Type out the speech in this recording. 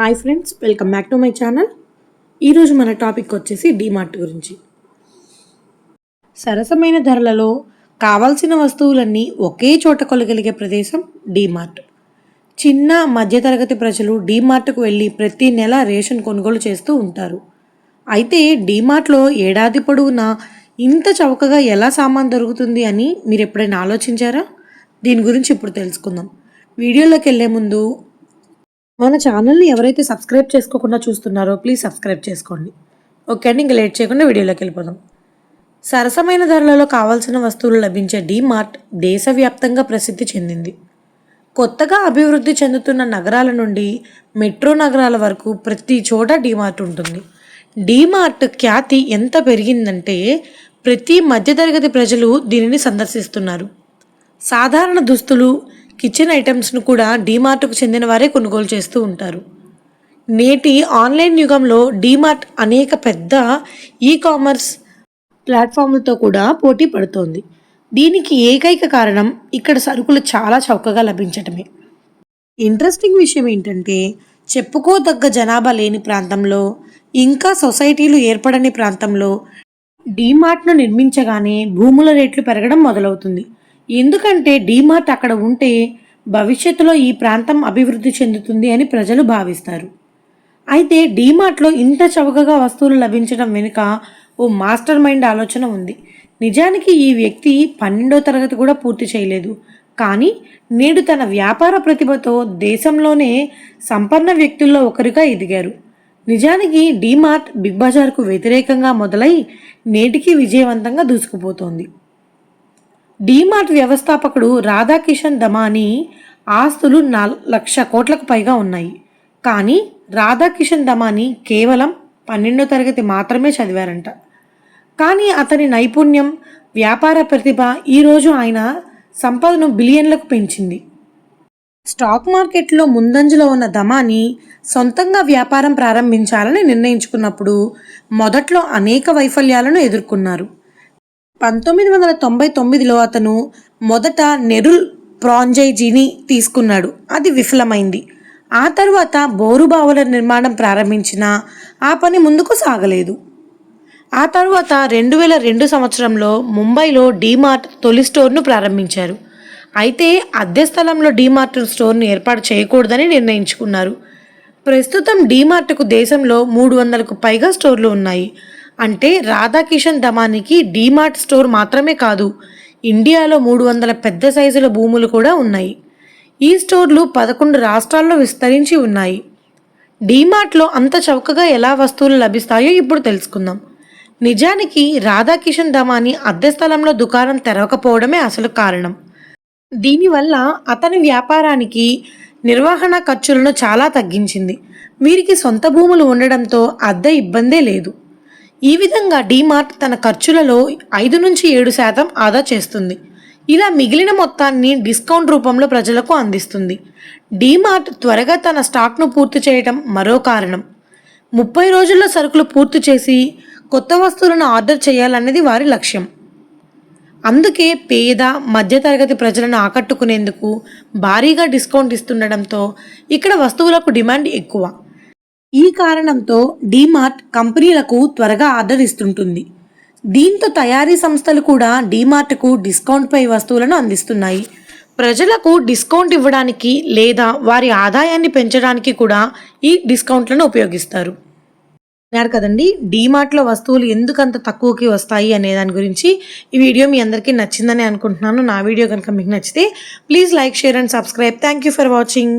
Hi friends welcome back to my channel ఈరోజు మన topic వచ్చేసి డీమార్ట్ గురించి. సరసమైన ధరలలో కావాల్సిన వస్తువులన్నీ ఒకే చోట కొలగలిగే ప్రదేశం డీమార్ట్ చిన్న మధ్యతరగతి ప్రజలు డీమార్ట్కు వెళ్ళి ప్రతి నెల రేషన్ కొనుగోలు చేస్తూ ఉంటారు. అయితే డీమార్ట్లో ఏడాది పొడవునా ఇంత చౌకగా ఎలా సామాన్ దొరుకుతుంది అని మీరు ఎప్పుడైనా ఆలోచించారా? దీని గురించి ఇప్పుడు తెలుసుకుందాం. వీడియోలోకి వెళ్ళే ముందు మన ఛానల్ని ఎవరైతే సబ్స్క్రైబ్ చేసుకోకుండా చూస్తున్నారో ప్లీజ్ సబ్స్క్రైబ్ చేసుకోండి. ఓకే అండి ఇంకా లేట్ చేయకుండా వీడియోలోకి వెళ్ళిపోదాం. సరసమైన ధరలలో కావాల్సిన వస్తువులు లభించే డీమార్ట్ దేశవ్యాప్తంగా ప్రసిద్ధి చెందింది. కొత్తగా అభివృద్ధి చెందుతున్న నగరాల నుండి మెట్రో నగరాల వరకు ప్రతి చోట డీమార్ట్ ఉంటుంది. డీమార్ట్ ఖ్యాతి ఎంత పెరిగిందంటే ప్రతి మధ్యతరగతి ప్రజలు దీనిని సందర్శిస్తున్నారు. సాధారణ దుస్తులు కిచెన్ ఐటమ్స్ను కూడా డీమార్ట్కు చెందిన వారే కొనుగోలు చేస్తూ ఉంటారు. నేటి ఆన్లైన్ యుగంలో డీమార్ట్ అనేక పెద్ద ఈ కామర్స్ ప్లాట్ఫామ్లతో కూడా పోటీ పడుతోంది. దీనికి ఏకైక కారణం ఇక్కడ సరుకులు చాలా చౌకగా లభించటమే. ఇంట్రెస్టింగ్ విషయం ఏంటంటే చెప్పుకోదగ్గ జనాభా లేని ప్రాంతంలో ఇంకా సొసైటీలు ఏర్పడని ప్రాంతంలో డీమార్ట్ను నిర్మించగానే భూముల రేట్లు పెరగడం మొదలవుతుంది. ఎందుకంటే డీమార్ట్ అక్కడ ఉంటే భవిష్యత్తులో ఈ ప్రాంతం అభివృద్ధి చెందుతుంది అని ప్రజలు భావిస్తారు. అయితే డీమార్ట్లో ఇంత చౌకగా వస్తువులు లభించడం వెనుక ఓ మాస్టర్ మైండ్ ఆలోచన ఉంది. నిజానికి ఈ వ్యక్తి పన్నెండో తరగతి కూడా పూర్తి చేయలేదు. కానీ నేడు తన వ్యాపార ప్రతిభతో దేశంలోనే సంపన్న వ్యక్తుల్లో ఒకరిగా ఎదిగారు. నిజానికి డీమార్ట్ బిగ్ బజార్కు వ్యతిరేకంగా మొదలై నేటికి విజయవంతంగా దూసుకుపోతోంది. డీమార్ట్ వ్యవస్థాపకుడు రాధాకిషన్ దమానీ ఆస్తులు నాల్ లక్ష కోట్లకు పైగా ఉన్నాయి. కానీ రాధాకిషన్ దమానీ కేవలం పన్నెండో తరగతి మాత్రమే చదివారంట. కానీ అతని నైపుణ్యం వ్యాపార ప్రతిభ ఈరోజు ఆయన సంపదను బిలియన్లకు పెంచింది. స్టాక్ మార్కెట్లో ముందంజలో ఉన్న దమాని సొంతంగా వ్యాపారం ప్రారంభించాలని నిర్ణయించుకున్నప్పుడు మొదట్లో అనేక వైఫల్యాలను ఎదుర్కొన్నారు. పంతొమ్మిది వందల తొంభై తొమ్మిదిలో అతను మొదట నెరుల్ ప్రాంజైజీని తీసుకున్నాడు. అది విఫలమైంది. ఆ తర్వాత బోరుబావుల నిర్మాణం ప్రారంభించిన ఆ పని ముందుకు సాగలేదు. ఆ తర్వాత రెండు వేల రెండు సంవత్సరంలో ముంబైలో డీమార్ట్ తొలి స్టోర్ను ప్రారంభించారు. అయితే అద్దె స్థలంలో డీమార్ట్ స్టోర్ను ఏర్పాటు చేయకూడదని నిర్ణయించుకున్నారు. ప్రస్తుతం డీమార్ట్కు దేశంలో మూడు వందలకు పైగా స్టోర్లు ఉన్నాయి. అంటే రాధాకిషన్ దమానికి డీమార్ట్ స్టోర్ మాత్రమే కాదు ఇండియాలో మూడు వందల పెద్ద సైజుల భూములు కూడా ఉన్నాయి. ఈ స్టోర్లు పదకొండు రాష్ట్రాల్లో విస్తరించి ఉన్నాయి. డీమార్ట్లో అంత చౌకగా ఎలా వస్తువులు లభిస్తాయో ఇప్పుడు తెలుసుకుందాం. నిజానికి రాధాకిషన్ దమాని అద్దె స్థలంలో దుకాణం తెరవకపోవడమే అసలు కారణం. దీనివల్ల అతని వ్యాపారానికి నిర్వహణ ఖర్చులను చాలా తగ్గించింది. వీరికి సొంత భూములు ఉండడంతో అద్దె ఇబ్బందే లేదు. ఈ విధంగా డీమార్ట్ తన ఖర్చులలో ఐదు నుంచి ఏడు శాతం ఆదా చేస్తుంది. ఇలా మిగిలిన మొత్తాన్ని డిస్కౌంట్ రూపంలో ప్రజలకు అందిస్తుంది. డీమార్ట్ త్వరగా తన స్టాక్ను పూర్తి చేయటం మరో కారణం. ముప్పై రోజుల్లో సరుకులు పూర్తి చేసి కొత్త వస్తువులను ఆర్డర్ చేయాలన్నది వారి లక్ష్యం. అందుకే పేద మధ్యతరగతి ప్రజలను ఆకట్టుకునేందుకు భారీగా డిస్కౌంట్ ఇస్తుండడంతో ఇక్కడ వస్తువులకు డిమాండ్ ఎక్కువ. ఈ కారణంతో డీమార్ట్ కంపెనీలకు త్వరగా ఆర్డర్ ఇస్తుంటుంది. దీంతో తయారీ సంస్థలు కూడా డీమార్ట్కు డిస్కౌంట్పై వస్తువులను అందిస్తున్నాయి. ప్రజలకు డిస్కౌంట్ ఇవ్వడానికి లేదా వారి ఆదాయాన్ని పెంచడానికి కూడా ఈ డిస్కౌంట్లను ఉపయోగిస్తారు. అన్నారు కదండి డీమార్ట్లో వస్తువులు ఎందుకంత తక్కువకి వస్తాయి అనే దాని గురించి ఈ వీడియో మీ అందరికీ నచ్చిందని అనుకుంటున్నాను. నా వీడియో కనుక మీకు నచ్చితే please like share and subscribe. Thank you for watching.